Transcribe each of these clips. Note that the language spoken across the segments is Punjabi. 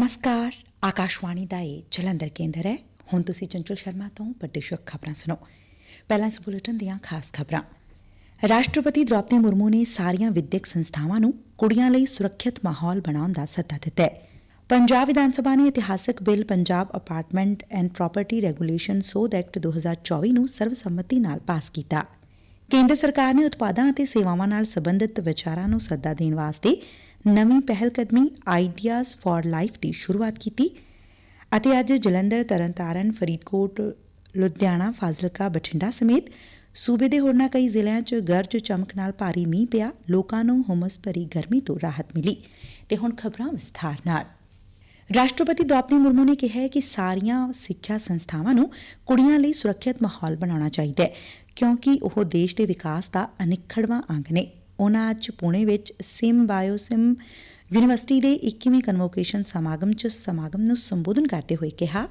ਨਮਸਕਾਰ ਆਕਾਸ਼ਵਾਣੀ ਦਾ ਇਹ ਜਲੰਧਰ ਕੇਂਦਰ ਹੈ ਹੁਣ ਤੁਸੀਂ ਚੰਚਲ ਸ਼ਰਮਾ ਤੋਂ ਪ੍ਰਦੇਸ਼ਕ ਖਬਰਾਂ ਸੁਣੋ ਪਹਿਲਾਂ ਇਸ ਬੁਲੇਟਿਨ ਦੀਆਂ ਖਾਸ ਖਬਰਾਂ ਰਾਸ਼ਟਰਪਤੀ ਦ੍ਰੌਪਦੀ ਮੁਰਮੂ ਨੇ ਸਾਰੀਆਂ ਵਿਦਿਅਕ ਸੰਸਥਾਵਾਂ ਨੂੰ ਕੁੜੀਆਂ ਲਈ ਸੁਰੱਖਿਅਤ ਮਾਹੌਲ ਬਣਾਉਣ ਦਾ ਸੱਦਾ ਦਿੱਤਾ ਹੈ ਪੰਜਾਬ ਵਿਧਾਨ ਸਭਾ ਨੇ ਇਤਿਹਾਸਕ bill Punjab apartment and property regulation ਸੋਧ ਐਕਟ 2024 ਨੂੰ ਸਰਵਸੰਮਤੀ ਨਾਲ ਪਾਸ ਕੀਤਾ ਕੇਂਦਰ ਸਰਕਾਰ ਨੇ ਉਤਪਾਦਾਂ ਅਤੇ ਸੇਵਾਵਾਂ ਨਾਲ ਸੰਬੰਧਿਤ ਵਿਚਾਰਾਂ ਨੂੰ ਸੱਦਾ ਦੇਣ ਵਾਸਤੇ ਨਵੀਂ ਪਹਿਲਕਦਮੀ ਆਈਡੀਆਜ਼ ਫਾਰ ਲਾਈਫ ਦੀ ਸ਼ੁਰੂਆਤ ਕੀਤੀ ਅਤੇ ਅੱਜ ਜਲੰਧਰ, ਤਰਨਤਾਰਨ, ਫਰੀਦਕੋਟ, ਲੁਧਿਆਣਾ, ਫਾਜ਼ਿਲਕਾ, ਬਠਿੰਡਾ ਸਮੇਤ ਸੂਬੇ ਦੇ ਹੋਰਨਾਂ ਕਈ ਜ਼ਿਲ੍ਹਿਆਂ 'ਚ ਗਰਜ ਚਮਕ ਨਾਲ ਭਾਰੀ ਮੀਂਹ ਪਿਆ। ਲੋਕਾਂ ਨੂੰ ਹੁਮਸ ਭਰੀ ਗਰਮੀ ਤੋਂ ਰਾਹਤ ਮਿਲੀ। ਤੇ ਹੁਣ ਖਬਰਾਂ ਵਿਸਥਾਰ ਨਾਲ। ਰਾਸ਼ਟਰਪਤੀ ਦ੍ਰੋਪਦੀ ਮੁਰਮੂ ਨੇ ਕਿਹਾ ਹੈ ਕਿ ਸਾਰੀਆਂ ਸਿੱਖਿਆ ਸੰਸਥਾਵਾਂ ਨੂੰ ਕੁੜੀਆਂ ਲਈ ਸੁਰੱਖਿਅਤ ਮਾਹੌਲ ਬਣਾਉਣਾ ਚਾਹੀਦਾ ਹੈ, ਕਿਉਂਕਿ ਉਹ ਦੇਸ਼ ਦੇ ਵਿਕਾਸ ਦਾ ਅਨਿੱਖੜਵਾਂ ਅੰਗ ਨੇ। ਉਨਾਂ ਅੱਜ ਪੁਣੇ ਵਿੱਚ ਸਿਮ ਬਾਇਓਸਿਮ ਯੂਨੀਵਰਸਿਟੀ ਦੇ 21ਵੇਂ ਕਨਵੋਕੇਸ਼ਨ ਸਮਾਗਮ 'ਚ ਸਮਾਗਮ ਨੂੰ ਸੰਬੋਧਨ ਕਰਦੇ ਹੋਏ ਕਿਹਾ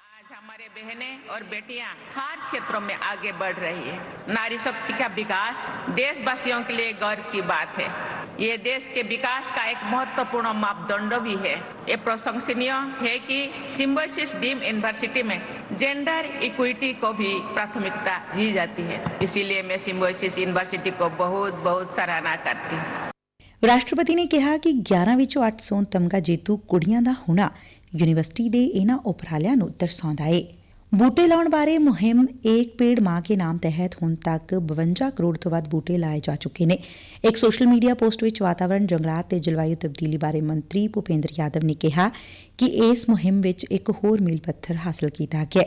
आज हमारे बहनें और बेटियां हर क्षेत्रों में आगे बढ़ रही है नारी शक्ति का विकास देशवासियों के लिए गर्व की बात है ये देश के विकास का एक महत्वपूर्ण मापदंड भी है ये प्रशंसनीय है कि सिम्बोसिस डीम यूनिवर्सिटी में जेंडर इक्विटी को भी प्राथमिकता दी जाती है इसीलिए मैं सिम्बोसिस यूनिवर्सिटी को बहुत बहुत सराहना करती हूँ ਰਾਸ਼ਟਰਪਤੀ ਨੇ ਕਿਹਾ ਕਿ 11 ਵਿੱਚੋਂ 8 ਸੋਨ ਤਮਗਾ ਜੇਤੂ ਕੁੜੀਆਂ ਦਾ ਹੋਣਾ ਯੂਨੀਵਰਸਿਟੀ ਦੇ ਇਹਨਾਂ ਉਪਰਾਲਿਆਂ ਨੂੰ ਦਰਸਾਉਂਦਾ ਏ ਬੂਟੇ ਲਾਉਣ ਬਾਰੇ ਮੁਹਿੰਮ ਏਕ ਪੇੜ ਮਾਂ ਕੇ ਨਾਮ ਤਹਿਤ ਹੁਣ ਤੱਕ 52 ਕਰੋੜ ਤੋਂ ਵੱਧ ਬੂਟੇ ਲਾਏ ਜਾ ਚੁੱਕੇ ਨੇ। ਇੱਕ ਸੋਸ਼ਲ ਮੀਡੀਆ ਪੋਸਟ ਵਿੱਚ ਵਾਤਾਵਰਣ ਜੰਗਲਾਤ ਤੇ ਜਲਵਾਯੂ ਤਬਦੀਲੀ ਬਾਰੇ ਮੰਤਰੀ ਭੁਪੇਂਦਰ ਯਾਦਵ ਨੇ ਕਿਹਾ ਕਿ ਇਸ ਮੁਹਿੰਮ ਵਿੱਚ ਇੱਕ ਹੋਰ ਮੀਲ ਪੱਥਰ ਹਾਸਲ ਕੀਤਾ ਗਿਆ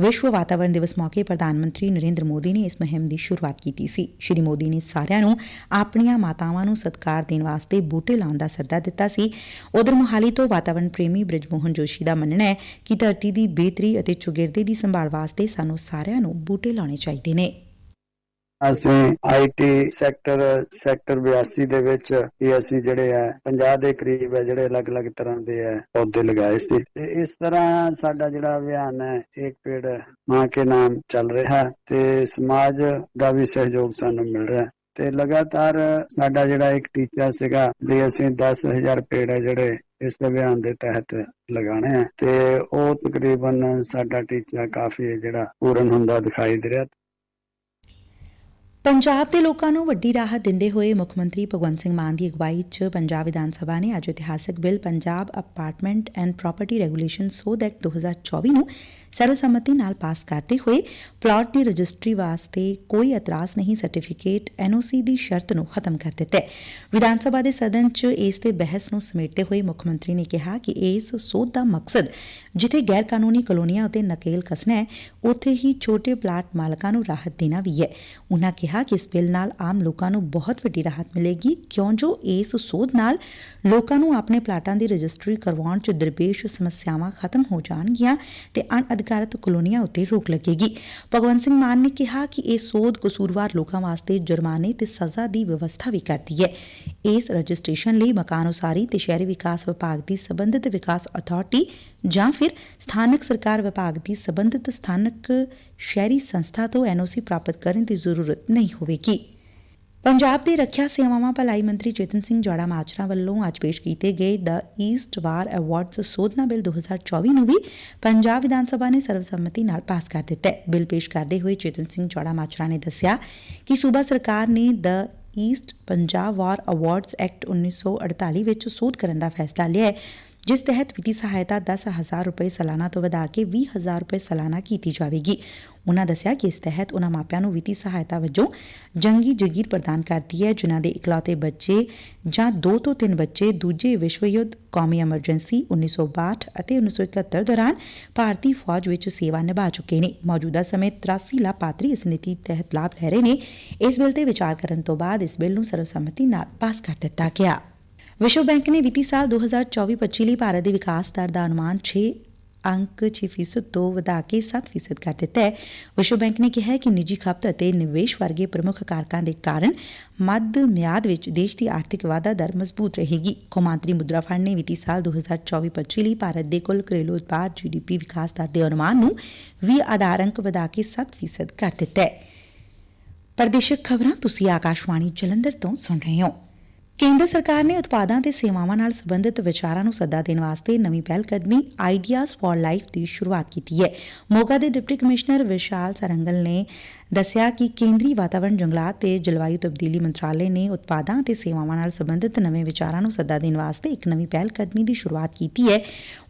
ਵਿਸ਼ਵ ਵਾਤਾਵਰਣ ਦਿਵਸ ਮੌਕੇ ਪ੍ਰਧਾਨ ਮੰਤਰੀ ਨਰਿੰਦਰ ਮੋਦੀ ਨੇ ਇਸ ਮੁਹਿੰਮ ਦੀ ਸ਼ੁਰੂਆਤ ਕੀਤੀ ਸੀ। ਸ਼੍ਰੀ ਮੋਦੀ ਨੇ ਸਾਰਿਆਂ ਨੂੰ ਆਪਣੀਆਂ ਮਾਤਾਵਾਂ ਨੂੰ ਸਤਿਕਾਰ ਦੇਣ ਵਾਸਤੇ ਬੂਟੇ ਲਾਉਣ ਦਾ ਸੱਦਾ ਦਿੱਤਾ ਸੀ। ਉਧਰ ਮੁਹਾਲੀ ਤੋਂ ਵਾਤਾਵਰਣ ਪ੍ਰੇਮੀ ਬ੍ਰਿਜਮੋਹਨ ਜੋਸ਼ੀ ਦਾ ਮੰਨਣਾ ਹੈ ਕਿ ਧਰਤੀ ਦੀ ਬਿਹਤਰੀ ਅਤੇ ਚੁਗਿਰਦੇ ਦੀ ਸੰਭਾਲ ਵਾਸਤੇ ਸਾਨੂੰ ਸਾਰਿਆਂ ਨੂੰ ਬੂਟੇ ਲਾਉਣੇ ਚਾਹੀਦੇ ਨੇ। ਅਸੀਂ ਆਈਟੀ ਸੈਕਟਰ ਸੈਕਟਰ 82 ਦੇ ਵਿੱਚ ਇਹ ਅਸੀਂ ਜਿਹੜੇ ਆ 50 ਦੇ ਕਰੀਬ ਹੈ ਜਿਹੜੇ ਅਲੱਗ-ਅਲੱਗ ਤਰ੍ਹਾਂ ਦੇ ਆ ਪੌਦੇ ਲਗਾਏ ਸੀ। ਤੇ ਇਸ ਤਰ੍ਹਾਂ ਸਾਡਾ ਜਿਹੜਾ ਅਭਿਆਨ ਹੈ ਇੱਕ ਪੇੜ ਮਾਂ ਕੇ ਨਾਮ ਚੱਲ ਰਿਹਾ ਤੇ ਸਮਾਜ ਦਾ ਵੀ ਸਹਿਯੋਗ ਸਾਨੂੰ ਮਿਲ ਰਿਹਾ। ਤੇ ਲਗਾਤਾਰ ਸਾਡਾ ਜਿਹੜਾ ਇੱਕ ਟੀਚਾ ਸੀਗਾ ਵੀ ਅਸੀਂ 10000 ਪੇੜ ਹੈ ਜਿਹੜੇ ਇਸ ਅਭਿਆਨ ਦੇ ਤਹਿਤ ਲਗਾਣੇ ਆ। ਤੇ ਉਹ ਤਕਰੀਬਨ ਸਾਡਾ ਟੀਚਾ ਕਾਫੀ ਜਿਹੜਾ ਪੂਰਨ ਹੁੰਦਾ ਦਿਖਾਈ ਦੇ ਰਿਹਾ। ਪੰਜਾਬ ਦੇ ਲੋਕਾਂ ਨੂੰ ਵੱਡੀ ਰਾਹਤ ਦਿੰਦੇ ਹੋਏ ਮੁੱਖ ਮੰਤਰੀ ਭਗਵੰਤ ਸਿੰਘ ਮਾਨ ਦੀ ਅਗਵਾਈ 'ਚ ਪੰਜਾਬ ਵਿਧਾਨ ਸਭਾ ਨੇ ਅੱਜ ਇਤਿਹਾਸਕ bill Punjab apartment and property regulation ਸੋਧ ਐਕਟ 2024 ਨੂੰ ਸਰਵਸੰਮਤੀ ਨਾਲ ਪਾਸ ਕਰਦੇ ਹੋਏ ਪਲਾਟ ਦੀ ਰਜਿਸਟਰੀ ਵਾਸਤੇ ਕੋਈ ਇਤਰਾਜ਼ ਨਹੀਂ ਸਰਟੀਫਿਕੇਟ ਐਨਓਸੀ ਦੀ ਸ਼ਰਤ ਨੂੰ ਖਤਮ ਕਰ ਦਿੱਤਾ ਹੈ। ਵਿਧਾਨ ਸਭਾ ਦੇ ਸਦਨ 'ਚ ਇਸ ਤੇ ਬਹਿਸ ਨੂੰ ਸਮੇਟਦੇ ਹੋਏ ਮੁੱਖ ਮੰਤਰੀ ਨੇ ਕਿਹਾ ਕਿ ਇਸ ਸੋਧ ਦਾ ਮਕਸਦ ਜਿੱਥੇ ਗੈਰ ਕਾਨੂੰਨੀ ਕਲੋਨੀਆਂ ਉਤੇ ਨਕੇਲ ਕਸਣਾ ਹੈ, ਉੱਥੇ ਹੀ ਛੋਟੇ ਪਲਾਟ ਮਾਲਕਾਂ ਨੂੰ ਰਾਹਤ ਦੇਣਾ ਵੀ ਹੈ। ਉਨ੍ਹਾਂ ਕਿਹਾ ਕਿ ਇਸ ਬਿੱਲ ਨਾਲ ਆਮ ਲੋਕਾਂ ਨੂੰ ਬਹੁਤ ਵੱਡੀ ਰਾਹਤ ਮਿਲੇਗੀ। ਕਿਉਂ ਜੋ ਇਸ ਸੋਧ ਨਾਲ ਲੋਕਾਂ ਨੂੰ ਆਪਣੇ ਪਲਾਟਾਂ ਦੀ ਰਜਿਸਟਰੀ ਕਰਵਾਉਣ 'ਚ ਦਰਪੇਸ਼ ਸਮੱਸਿਆਵਾਂ ਖਤਮ ਹੋ ਜਾਣਗੀਆਂ ਤੇ ਅਣਅਧਿਕਾਰਤ ਕਲੋਨੀਆਂ ਉੱਤੇ ਰੋਕ ਲੱਗੇਗੀ। ਭਗਵੰਤ ਸਿੰਘ ਮਾਨ ਨੇ ਕਿਹਾ ਕਿ ਇਹ ਸੋਧ ਕਸੂਰਵਾਰ ਲੋਕਾਂ ਵਾਸਤੇ ਜੁਰਮਾਨੇ ਤੇ ਸਜ਼ਾ ਦੀ ਵਿਵਸਥਾ ਵੀ ਕਰਦੀ ਹੈ। ਇਸ ਰਜਿਸਟ੍ਰੇਸ਼ਨ ਲਈ ਮਕਾਨ ਉਸਾਰੀ ਤੇ ਸ਼ਹਿਰੀ ਵਿਕਾਸ ਵਿਭਾਗ ਦੀ ਸਬੰਧਤ ਵਿਕਾਸ ਅਥਾਰਟੀ ਜਾਂ ਫਿਰ ਸਥਾਨਕ ਸਰਕਾਰ ਵਿਭਾਗ ਦੀ ਸਬੰਧਤ ਸਥਾਨਕ ਸ਼ਹਿਰੀ ਸੰਸਥਾ ਤੋਂ ਐਨਓਸੀ ਪ੍ਰਾਪਤ ਕਰਨ ਦੀ ਜ਼ਰੂਰਤ ਨਹੀਂ ਹੋਵੇਗੀ। ਪੰਜਾਬ ਦੇ ਰੱਖਿਆ ਸੇਵਾਵਾਂ ਭਲਾਈ ਮੰਤਰੀ ਚੇਤਨ ਸਿੰਘ ਜੋੜਾ ਮਾਜਰਾ ਵੱਲੋਂ ਅੱਜ ਪੇਸ਼ ਕੀਤੇ ਗਏ ਦ ਈਸਟ ਵਾਰ ਅਵਾਰਡਸ ਸੋਧਨਾ ਬਿੱਲ 2024 ਨੂੰ ਵੀ ਪੰਜਾਬ ਵਿਧਾਨ ਸਭਾ ਨੇ ਸਰਵਸੰਮਤੀ ਨਾਲ ਪਾਸ ਕਰ ਦਿੱਤਾ ਹੈ। ਬਿੱਲ ਪੇਸ਼ ਕਰਦੇ ਹੋਏ ਚੇਤਨ ਸਿੰਘ ਜੋੜਾ ਮਾਜਰਾ ਨੇ ਦੱਸਿਆ ਕਿ ਸੂਬਾ ਸਰਕਾਰ ਨੇ the East Punjab war awards act 1948 ਵਿੱਚ ਸੋਧ ਕਰਨ ਦਾ ਫੈਸਲਾ ਲਿਆ ਹੈ। ਜਿਸ ਤਹਿਤ ਵਿੱਤੀ ਸਹਾਇਤਾ 10000 ਰੁਪਏ ਸਾਲਾਨਾ ਤੋਂ ਵਧਾ ਕੇ 20000 ਰੁਪਏ ਸਾਲਾਨਾ ਕੀਤੀ ਜਾਵੇਗੀ। ਉਨ੍ਹਾਂ ਦੱਸਿਆ ਕਿ ਇਸ ਤਹਿਤ ਉਨ੍ਹਾਂ ਮਾਪਿਆਂ ਨੂੰ ਵਿੱਤੀ ਸਹਾਇਤਾ ਵਜੋਂ ਜੰਗੀ ਜਗੀਰ ਪ੍ਰਦਾਨ ਕਰਦੀ ਹੈ, ਜਿਨ੍ਹਾਂ ਦੇ ਇਕਲੌਤੇ ਬੱਚੇ ਜਾਂ 2 ਤੋਂ 3 ਬੱਚੇ ਦੂਜੇ ਵਿਸ਼ਵ ਯੁੱਧ, ਕੌਮੀ ਐਮਰਜੈਂਸੀ 1962 ਅਤੇ 1971 ਦੌਰਾਨ ਭਾਰਤੀ ਫੌਜ ਵਿੱਚ ਸੇਵਾ ਨਿਭਾ ਚੁੱਕੇ ਨੇ। ਮੌਜੂਦਾ ਸਮੇਂ 83 ਲਾਭਪਾਤਰੀ ਇਸ ਨੀਤੀ ਤਹਿਤ ਲਾਭ ਲੈ ਰਹੇ ਨੇ। ਇਸ ਬਿੱਲ ਤੇ ਵਿਚਾਰ ਕਰਨ ਤੋਂ ਬਾਅਦ ਇਸ ਬਿੱਲ ਨੂੰ ਸਰਵਸੰਮਤੀ ਨਾਲ ਪਾਸ ਕਰ ਦਿੱਤਾ ਗਿਆ। ਵਿਸ਼ਵ ਬੈਂਕ ਨੇ ਵਿੱਤੀ ਸਾਲ 2024-25 ਲਈ ਭਾਰਤ ਦੇ ਵਿਕਾਸ ਦਰ ਦਾ ਅਨੁਮਾਨ 6 ਅੰਕ 6% ਤੋਂ ਵਧਾ ਕੇ 7% ਕਰ ਦਿੱਤਾ ਹੈ। ਵਿਸ਼ਵ ਬੈਂਕ ਨੇ ਕਿਹਾ ਕਿ ਨਿੱਜੀ ਖਪਤ ਅਤੇ ਨਿਵੇਸ਼ ਵਰਗੇ ਪ੍ਰਮੁੱਖ ਕਾਰਕਾਂ ਦੇ ਕਾਰਨ ਮੱਧ ਮਿਆਦ ਵਿੱਚ ਦੇਸ਼ ਦੀ ਆਰਥਿਕ ਵਾਧਾ ਦਰ ਮਜ਼ਬੂਤ ਰਹੇਗੀ। ਕੌਮਾਂਤਰੀ ਮੁਦਰਾ ਫੰਡ ਨੇ ਵਿੱਤੀ ਸਾਲ 2024-25 ਲਈ ਭਾਰਤ ਦੇ ਕੁੱਲ ਘਰੇਲੂ ਉਤਪਾਦ ਜੀਡੀਪੀ ਵਿਕਾਸ ਦਰ ਦੇ ਅਨੁਮਾਨ ਨੂੰ 20 ਆਧਾਰ ਅੰਕ ਵਧਾ ਕੇ 7% ਕਰ ਦਿੱਤਾ ਹੈ। ਪ੍ਰਦੇਸ਼ਕ ਖਬਰਾਂ ਤੁਸੀਂ ਆਕਾਸ਼ਵਾਣੀ ਜਲੰਧਰ ਤੋਂ ਸੁਣ ਰਹੇ ਹੋ। ਕੇਂਦਰ ਸਰਕਾਰ ਨੇ ਉਤਪਾਦਾਂ ਤੇ ਸੇਵਾਵਾਂ ਨਾਲ ਸੰਬੰਧਿਤ ਵਿਚਾਰਾਂ ਨੂੰ ਸੱਦਾ ਦੇਣ ਵਾਸਤੇ ਨਵੀਂ ਪਹਿਲ ਕਦਮੀ ਆਈਡੀਆਜ਼ ਫਾਰ ਲਾਈਫ ਦੀ ਸ਼ੁਰੂਆਤ ਕੀਤੀ ਹੈ। ਮੋਗਾ ਦੇ ਡਿਪਟੀ ਕਮਿਸ਼ਨਰ ਵਿਸ਼ਾਲ ਸਰੰਗਲ ਨੇ ਦੱਸਿਆ ਕਿ ਕੇਂਦਰੀ ਵਾਤਾਵਰਣ, ਜੰਗਲਾਤ ਤੇ ਜਲਵਾਯੂ ਤਬਦੀਲੀ ਮੰਤਰਾਲੇ ਨੇ ਉਤਪਾਦਾਂ ਅਤੇ ਸੇਵਾਵਾਂ ਨਾਲ ਸੰਬੰਧਿਤ ਨਵੇਂ ਵਿਚਾਰਾਂ ਨੂੰ ਸੱਦਾ ਦੇਣ ਵਾਸਤੇ ਇੱਕ ਨਵੀਂ ਪਹਿਲ ਕਦਮੀ ਦੀ ਸ਼ੁਰੂਆਤ ਕੀਤੀ ਹੈ।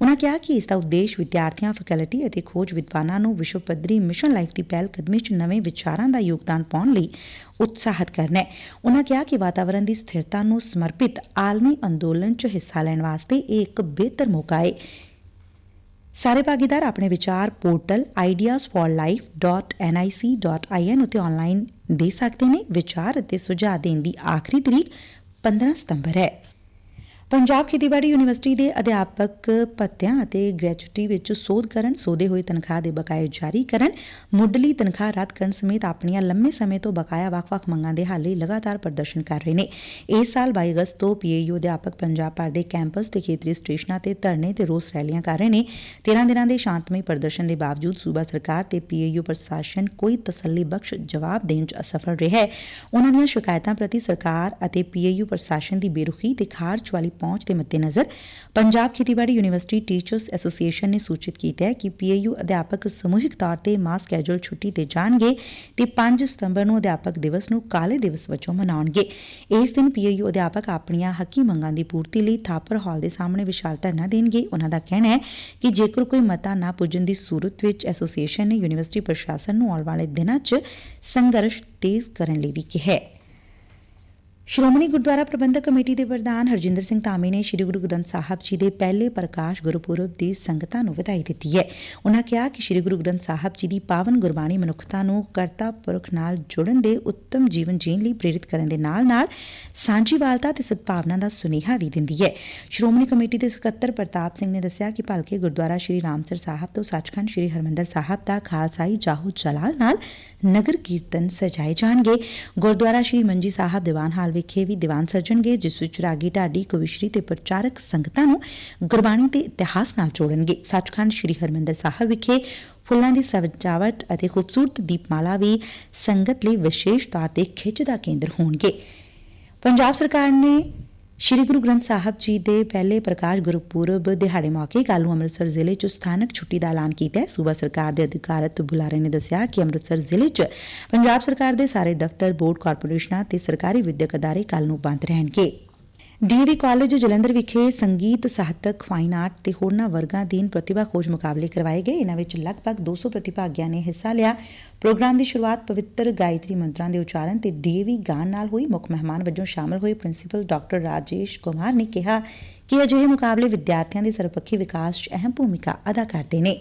ਉਨ੍ਹਾਂ ਕਿਹਾ ਕਿ ਇਸ ਦਾ ਉਦੇਸ਼ ਵਿਦਿਆਰਥੀਆਂ, ਫੈਕਲਟੀ ਅਤੇ ਖੋਜ ਵਿਦਵਾਨਾਂ ਨੂੰ ਵਿਸ਼ਵ ਪੱਧਰੀ ਮਿਸ਼ਨ ਲਾਈਫ ਦੀ ਪਹਿਲ ਕਦਮੀ 'ਚ ਨਵੇਂ ਵਿਚਾਰਾਂ ਦਾ ਯੋਗਦਾਨ ਪਾਉਣ ਲਈ ਉਤਸ਼ਾਹਿਤ ਕਰਨਾ ਹੈ। ਉਨ੍ਹਾਂ ਕਿਹਾ ਕਿ ਵਾਤਾਵਰਣ ਦੀ ਸਥਿਰਤਾ ਨੂੰ ਸਮਰਪਿਤ ਆਲਮੀ ਅੰਦੋਲਨ 'ਚ ਹਿੱਸਾ ਲੈਣ ਵਾਸਤੇ ਇਹ ਇੱਕ ਬਿਹਤਰ ਮੌਕਾ ਹੈ। ਸਾਰੇ ਭਾਗੀਦਾਰ ਆਪਣੇ ਵਿਚਾਰ ਪੋਰਟਲ ideasforlife.nic.in ਉਤੇ ਆਨਲਾਈਨ ਦੇ ਸਕਦੇ ਨੇ। ਵਿਚਾਰ ਅਤੇ ਸੁਝਾਅ ਦੇਣ ਦੀ ਆਖਰੀ ਤਰੀਕ 15 ਸਤੰਬਰ ਹੈ। ਪੰਜਾਬ ਖੇਤੀਬਾੜੀ ਯੂਨੀਵਰਸਿਟੀ ਦੇ ਅਧਿਆਪਕ ਭੱਤਿਆਂ ਅਤੇ ਗ੍ਰੈਚੁਟੀ ਵਿੱਚ ਸੋਧ ਕਰਨ, ਸੋਧੇ ਹੋਏ ਤਨਖਾਹ ਦੇ ਬਕਾਏ ਜਾਰੀ ਕਰਨ, ਮੁੱਢਲੀ ਤਨਖਾਹ ਰੱਦ ਕਰਨ ਸਮੇਤ ਆਪਣੀਆਂ ਲੰਮੇ ਸਮੇਂ ਤੋਂ ਬਕਾਇਆ ਵੱਖ-ਵੱਖ ਮੰਗਾਂ ਦੇ ਹੱਲ ਲਈ ਲਗਾਤਾਰ ਪ੍ਰਦਰਸ਼ਨ ਕਰ ਰਹੇ ਨੇ। ਇਸ ਸਾਲ 22 ਅਗਸਤ ਤੋਂ ਪੀਏਯੂ ਅਧਿਆਪਕ ਪੰਜਾਬ ਭਰ ਦੇ ਕੈਂਪਸ ਤੇ ਖੇਤਰੀ ਸਟੇਸ਼ਨਾਂ ਤੇ ਧਰਨੇ ਤੇ ਰੋਸ ਰੈਲੀਆਂ ਕਰ ਰਹੇ ਨੇ। 13 ਦਿਨਾਂ ਦੇ ਸ਼ਾਂਤਮਈ ਪ੍ਰਦਰਸ਼ਨ ਦੇ ਬਾਵਜੂਦ ਸੂਬਾ ਸਰਕਾਰ ਤੇ ਪੀਏਯੂ ਪ੍ਰਸ਼ਾਸਨ ਕੋਈ ਤਸੱਲੀ ਬਖਸ਼ ਜਵਾਬ ਦੇਣ 'ਚ ਅਸਫਲ ਰਿਹਾ ਹੈ। ਉਹਨਾਂ ਦੀਆਂ ਸ਼ਿਕਾਇਤਾਂ ਪ੍ਰਤੀ ਸਰਕਾਰ ਅਤੇ ਪੀਏਯੂ ਪ੍ਰਸ਼ਾਸਨ ਦੀ ਬੇਰੁਖੀ ਤੇ ਖਾਰਜ ਵਾਲੀ ਪਹੁੰਚ ਦੇ ਮੱਦੇਨਜ਼ਰ ਪੰਜਾਬ ਖੇਤੀਬਾੜੀ ਯੂਨੀਵਰਸਿਟੀ ਟੀਚਰਸ ਐਸੋਸੀਏਸ਼ਨ ਨੇ ਸੂਚਿਤ ਕੀਤਾ ਹੈ ਕਿ ਪੀਏਯੂ ਅਧਿਆਪਕ ਸਮੂਹਿਕ ਤੌਰ ਤੇ ਮਾਸ ਕੈਜੂਅਲ ਛੁੱਟੀ ਤੇ ਜਾਣਗੇ ਤੇ 5 ਸਤੰਬਰ ਨੂੰ ਅਧਿਆਪਕ ਦਿਵਸ ਨੂੰ ਕਾਲੇ ਦਿਵਸ ਵਜੋਂ ਮਨਾਉਣਗੇ। ਇਸ ਦਿਨ ਪੀਏਯੂ ਅਧਿਆਪਕ ਆਪਣੀਆਂ ਹੱਕੀ ਮੰਗਾਂ ਦੀ ਪੂਰਤੀ ਲਈ ਥਾਪਰ ਹਾਲ ਦੇ ਸਾਹਮਣੇ ਵਿਸ਼ਾਲ ਧਰਨਾ ਦੇਣਗੇ। ਉਹਨਾਂ ਦਾ ਕਹਿਣਾ ਹੈ ਕਿ ਜੇਕਰ ਕੋਈ ਮਤਾ ਨਾ ਪੁੱਜਣ ਦੀ ਸੂਰਤ ਵਿੱਚ ਐਸੋਸੀਏਸ਼ਨ ਨੇ ਯੂਨੀਵਰਸਿਟੀ ਪ੍ਰਸ਼ਾਸਨ ਨੂੰ ਆਉਣ ਵਾਲੇ ਦਿਨਾਂ 'ਚ ਸੰਘਰਸ਼ ਤੇਜ਼ ਕਰਨ ਲਈ ਵੀ ਕਿਹਾ ਹੈ। ਸ਼੍ਰੋਮਣੀ ਗੁਰਦੁਆਰਾ ਪ੍ਰਬੰਧਕ ਕਮੇਟੀ ਦੇ ਪ੍ਰਧਾਨ ਹਰਜਿੰਦਰ ਸਿੰਘ ਧਾਮੀ ਨੇ ਸ੍ਰੀ ਗੁਰੂ ਗ੍ਰੰਥ ਸਾਹਿਬ ਜੀ ਦੇ ਪਹਿਲੇ ਪ੍ਰਕਾਸ਼ ਗੁਰਪੁਰਬ ਦੀ ਸੰਗਤਾਂ ਨੂੰ ਵਧਾਈ ਦਿੱਤੀ ਹੈ। ਉਨ੍ਹਾਂ ਕਿਹਾ ਕਿ ਸ੍ਰੀ ਗੁਰੂ ਗ੍ਰੰਥ ਸਾਹਿਬ ਜੀ ਦੀ ਪਾਵਨ ਗੁਰਬਾਣੀ ਮਨੁੱਖਤਾ ਨੂੰ ਕਰਤਾ ਪੁਰਖ ਨਾਲ ਜੁੜਨ ਦੇ ਉੱਤਮ ਜੀਵਨ ਜੀਣ ਲਈ ਪ੍ਰੇਰਿਤ ਕਰਨ ਦੇ ਨਾਲ-ਨਾਲ ਸਾਂਝੀਵਾਲਤਾ ਤੇ ਸਦਭਾਵਨਾ ਦਾ ਸੁਨੇਹਾ ਵੀ ਦਿੰਦੀ ਹੈ। ਸ਼੍ਰੋਮਣੀ ਕਮੇਟੀ ਦੇ ਸਕੱਤਰ ਪ੍ਰਤਾਪ ਸਿੰਘ ਨੇ ਦੱਸਿਆ ਕਿ ਭਲਕੇ ਗੁਰਦੁਆਰਾ ਸ੍ਰੀ ਰਾਮਸਰ ਸਾਹਿਬ ਤੋਂ ਸੱਚਖੰਡ ਸ੍ਰੀ ਹਰਮੰਦਰ ਸਾਹਿਬ ਦਾ ਖਾਲਸਾਈ ਜਾਹੋ ਜਲਾਲ ਨਾਲ ਨਗਰ ਕੀਰਤਨ ਸਜਾਏ ਜਾਣਗੇ। ਗੁਰਦੁਆਰਾ ਸ੍ਰੀ ਮੰਜੀ ਸਾਹਿਬ ਦੀਵਾਨ ਹਾਲ ਵਿਖੇ ਵੀ ਦੀਵਾਨ ਸਜਣਗੇ, ਜਿਸ ਵਿੱਚ ਰਾਗੀ ਢਾਡੀ, ਕਵਿਸ਼ਰੀ ਤੇ ਪ੍ਰਚਾਰਕ ਸੰਗਤਾਂ ਨੂੰ ਗੁਰਬਾਣੀ ਤੇ ਇਤਿਹਾਸ ਨਾਲ ਜੋੜਨਗੇ। ਸੱਚਖੰਡ ਸ੍ਰੀ ਹਰਮੰਦਰ ਸਾਹਿਬ ਵਿਖੇ ਫੁੱਲਾਂ ਦੀ ਸਜਾਵਟ ਅਤੇ ਖੂਬਸੂਰਤ ਦੀਪਮਾਲਾ ਵੀ ਸੰਗਤ ਲਈ ਵਿਸ਼ੇਸ਼ ਤੌਰ ਤੇ ਖਿੱਚ ਦਾ ਕੇਂਦਰ ਹੋਣਗੇ। ਪੰਜਾਬ ਸਰਕਾਰ ਨੇ ਸ਼੍ਰੀ ਗੁਰੂ ਗ੍ਰੰਥ ਸਾਹਿਬ ਜੀ ਦੇ ਪਹਿਲੇ ਪ੍ਰਕਾਸ਼ ਗੁਰਪੁਰਬ ਦਿਹਾੜੇ ਮੌਕੇ ਕੱਲ੍ਹ ਨੂੰ ਅੰਮ੍ਰਿਤਸਰ ਜ਼ਿਲ੍ਹੇ 'ਚ ਸਥਾਨਕ ਛੁੱਟੀ ਦਾ ਐਲਾਨ ਕੀਤਾ ਹੈ। ਸੂਬਾ ਸਰਕਾਰ ਦੇ ਅਧਿਕਾਰਤ ਬੁਲਾਰੇ ਨੇ ਦੱਸਿਆ ਕਿ ਅੰਮ੍ਰਿਤਸਰ ਜ਼ਿਲ੍ਹੇ 'ਚ ਪੰਜਾਬ ਸਰਕਾਰ ਦੇ ਸਾਰੇ ਦਫ਼ਤਰ, ਬੋਰਡ, ਕਾਰਪੋਰੇਸ਼ਨਾਂ ਤੇ ਸਰਕਾਰੀ ਵਿਦਿਅਕ ਅਦਾਰੇ ਕੱਲ੍ਹ ਨੂੰ ਬੰਦ ਰਹਿਣਗੇ। ਡੀਏਵੀ ਕਾਲਜ ਜਲੰਧਰ ਵਿਖੇ ਸੰਗੀਤ, ਸਾਹਿਤਕ ਫਾਈਨ ਆਰਟ ਤੇ ਹੋਰਨਾਂ ਵਰਗਾਂ ਦੀਨ ਪ੍ਰਤਿਭਾ ਖੋਜ ਮੁਕਾਬਲੇ ਕਰਵਾਏ ਗਏ। ਇਨ੍ਹਾਂ ਵਿੱਚ ਲਗਭਗ 200 ਪ੍ਰਤਿਭਾਗੀਆਂ ਨੇ ਹਿੱਸਾ ਲਿਆ। ਪ੍ਰੋਗਰਾਮ ਦੀ ਸ਼ੁਰੂਆਤ ਪਵਿੱਤਰ ਗਾਇਤਰੀ ਮੰਤਰਾਂ ਦੇ ਉਚਾਰਨ ਤੇ ਡੀਏਵੀ ਗਾਨ ਨਾਲ ਹੋਈ। ਮੁੱਖ ਮਹਿਮਾਨ ਵਜੋਂ ਸ਼ਾਮਲ ਹੋਏ ਪ੍ਰਿੰਸੀਪਲ ਡਾਕਟਰ ਰਾਜੇਸ਼ ਕੁਮਾਰ ਨੇ ਕਿਹਾ ਕਿ ਅਜਿਹੇ ਮੁਕਾਬਲੇ ਵਿਦਿਆਰਥੀਆਂ ਦੇ ਸਰਵਪੱਖੀ ਵਿਕਾਸ 'ਚ ਅਹਿਮ ਭੂਮਿਕਾ ਅਦਾ ਕਰਦੇ ਨੇ।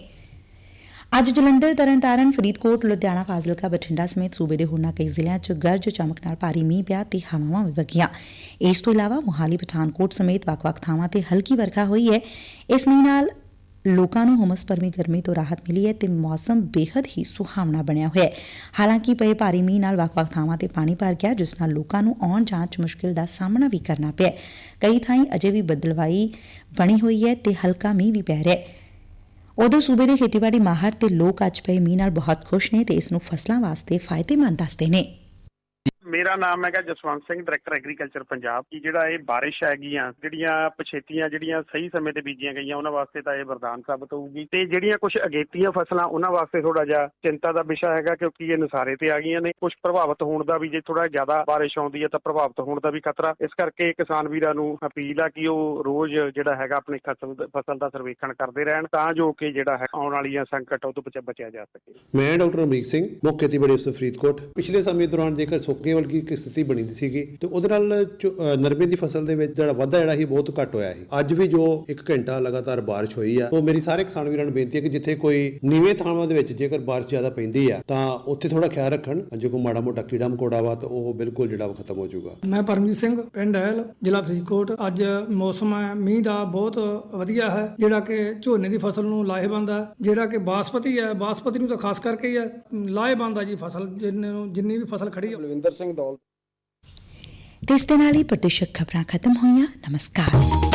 ਅੱਜ ਜਲੰਧਰ, ਤਰਨਤਾਰਨ, ਫਰੀਦਕੋਟ, ਲੁਧਿਆਣਾ, ਫਾਜ਼ਿਲਕਾ, ਬਠਿੰਡਾ ਸਮੇਤ ਸੂਬੇ ਦੇ ਹੋਰਨਾਂ ਕਈ ਜ਼ਿਲ੍ਹਿਆਂ 'ਚ ਗਰਜ ਚਮਕ ਨਾਲ ਭਾਰੀ ਮੀਂਹ ਪਿਆ ਤੇ ਹਵਾਵਾਂ ਵੀ ਵਗੀਆਂ। ਇਸ ਤੋਂ ਇਲਾਵਾ ਮੁਹਾਲੀ, ਪਠਾਨਕੋਟ ਸਮੇਤ ਵੱਖ-ਵੱਖ ਥਾਵਾਂ ਤੇ ਹਲਕੀ ਵਰਖਾ ਹੋਈ ਹੈ। ਇਸ ਮੀਂਹ ਨਾਲ ਲੋਕਾਂ ਨੂੰ ਹੁਮਸ ਭਰਵੀਂ ਗਰਮੀ ਤੋਂ ਰਾਹਤ ਮਿਲੀ ਹੈ ਤੇ ਮੌਸਮ ਬੇहद ਹੀ ਸੁਹਾਵਣਾ ਬਣਿਆ ਹੋਇਆ ਹੈ। ਹਾਲਾਂਕਿ ਪਏ ਭਾਰੀ ਮੀਂਹ ਨਾਲ ਵੱਖ-ਵੱਖ ਥਾਵਾਂ ਤੇ ਪਾਣੀ ਭਰ ਗਿਆ, ਜਿਸ ਨਾਲ ਲੋਕਾਂ ਨੂੰ ਆਉਣ ਜਾਣ 'ਚ ਮੁਸ਼ਕਿਲ ਦਾ ਸਾਹਮਣਾ ਵੀ ਕਰਨਾ ਪਿਆ ਕਈ ਥਾਈਂ ਅਜੇ ਵੀ ਬਦਲਵਾਈ ਬਣੀ ਹੋਈ ਹੈ ਤੇ ਹਲਕਾ ਮੀਂਹ ਵੀ ਪੈ ਰਿਹਾ ਹੈ। ਉਧਰ ਸੂਬੇ ਦੇ ਖੇਤੀਬਾੜੀ ਮਾਹਰ ਤੇ ਲੋਕ ਅੱਜ ਪਏ ਮੀਂਹ ਨਾਲ ਬਹੁਤ ਖੁਸ਼ ਨੇ ਤੇ ਇਸ ਨੂੰ ਫਸਲਾਂ ਵਾਸਤੇ ਫਾਇਦੇਮੰਦ ਦੱਸਦੇ ਨੇ। ਮੇਰਾ ਨਾਮ ਹੈਗਾ ਜਸਵੰਤ ਸਿੰਘ ਡਾਇਰੈਕਟਰ ਐਗਰੀਕਲਚਰ ਪੰਜਾਬ ਕੀ ਜਿਹੜਾ ਇਹ ਬਾਰਿਸ਼ ਹੈਗੀਆਂ, ਜਿਹੜੀਆਂ ਪਛੇਤੀਆਂ, ਜਿਹੜੀਆਂ ਸਹੀ ਸਮੇਂ ਤੇ ਬੀਜੀਆਂ ਗਈਆਂ, ਉਹਨਾਂ ਵਾਸਤੇ ਤਾਂ ਇਹ ਵਰਦਾਨ ਸਾਬਤ ਹੋਊਗੀ। ਤੇ ਜਿਹੜੀਆਂ ਕੁਝ ਅਗੇਤੀਆਂ ਫਸਲਾਂ, ਉਹਨਾਂ ਵਾਸਤੇ ਥੋੜਾ ਜਿਹਾ ਚਿੰਤਾ ਦਾ ਵਿਸ਼ਾ ਹੈਗਾ, ਕਿਉਂਕਿ ਇਹ ਨਸਾਰੇ ਤੇ ਆ ਗਈਆਂ ਨੇ। ਕੁਝ ਪ੍ਰਭਾਵਿਤ ਹੋਣ ਦਾ ਵੀ ਜੇ ਥੋੜਾ ਜ਼ਿਆਦਾ ਬਾਰਿਸ਼ ਆਉਂਦੀ ਹੈ ਤਾਂ ਪ੍ਰਭਾਵਿਤ ਹੋਣ ਦਾ ਵੀ ਖਤਰਾ। ਇਸ ਕਰਕੇ ਕਿਸਾਨ ਵੀਰਾਂ ਨੂੰ ਅਪੀਲ ਆ ਕਿ ਉਹ ਰੋਜ਼ ਜਿਹੜਾ ਹੈਗਾ ਆਪਣੀ ਫਸਲ ਫਸਲ ਦਾ ਸਰਵੇਖਣ ਕਰਦੇ ਰਹਿਣ, ਤਾਂ ਜੋ ਕਿ ਜਿਹੜਾ ਹੈ ਆਉਣ ਵਾਲੀਆਂ ਸੰਕਟ ਉਹ ਤੋਂ ਬਚਿਆ ਜਾ ਸਕੇ। ਮੈਂ ਡਾਕਟਰ ਅਮਰੀਕ ਸਿੰਘ ਮੁੱਖ ਖੇਤੀਬਾੜੀ ਅਫਸਰ ਫਰੀਦਕੋਟ। ਪਿਛਲੇ ਸਮੇਂ ਦੌਰਾਨ ਜੇਕਰ ਸੋਕੇ ਵਰਗੀ ਇੱਕ ਸਥਿਤੀ ਬਣੀ ਦੀ ਸੀਗੀ ਤੇ ਉਹਦੇ ਨਾਲ ਨਰਮੇ ਦੀ ਫਸਲ ਦੇ ਵਿੱਚ ਜਿਹੜਾ ਵਾਧਾ ਜਿਹੜਾ ਸੀ ਬਹੁਤ ਘੱਟ ਹੋਇਆ ਸੀ। ਅੱਜ ਵੀ ਜੋ 1 ਘੰਟਾ ਲਗਾਤਾਰ ਬਾਰਿਸ਼ ਹੋਈ ਆ ਉਹ ਮੇਰੀ ਸਾਰੇ ਕਿਸਾਨ ਵੀਰਾਂ ਨੂੰ ਬੇਨਤੀ ਹੈ ਕਿ ਜਿੱਥੇ ਕੋਈ ਨੀਵੇਂ ਥਾਵਾਂ ਦੇ ਵਿੱਚ ਜੇਕਰ ਬਾਰਿਸ਼ ਜ਼ਿਆਦਾ ਪੈਂਦੀ ਆ ਤਾਂ ਉੱਥੇ ਥੋੜਾ ਖਿਆਲ ਰੱਖਣ। ਜੇ ਕੋਈ ਮਾੜਾ ਮੋਟਾ ਕੀੜਾ ਮਕੌੜਾ ਵਾ ਤਾਂ ਉਹ ਬਿਲਕੁਲ ਜਿਹੜਾ ਖਤਮ ਹੋ ਜਾਊਗਾ। ਮੈਂ ਪਰਮਜੀਤ ਸਿੰਘ ਪਿੰਡ ਐਲ ਜ਼ਿਲ੍ਹਾ ਫਰੀਦਕੋਟ। ਅੱਜ ਮੌਸਮ ਹੈ ਮੀਂਹ ਦਾ ਬਹੁਤ ਵਧੀਆ ਹੈ ਜਿਹੜਾ ਕਿ ਝੋਨੇ ਦੀ ਫਸਲ ਨੂੰ ਲਾਹੇਵੰਦ ਹੈ ਜਿਹੜਾ ਕਿ ਬਾਸਪਤੀ ਹੈ। ਬਾਸਪਤੀ ਨੂੰ ਤਾਂ ਖਾਸ ਕਰਕੇ ਹੀ ਹੈ ਲਾਹੇਵੰਦ ਹੈ ਜੀ ਫਸਲ ਜਿੰਨੇ ਜਿੰਨੀ ਵੀ ਫਸਲ ਖੜੀ ਹੈ ਬਲਵਿੰਦਰ ਸਿੰਘ ਦੌਲ ਇਸ ਦੇ ਨਾਲ ਹੀ ਪ੍ਰਦੇਸ਼ਕ ਖਬਰਾਂ ਖਤਮ ਹੋਈਆਂ? ਨਮਸਕਾਰ।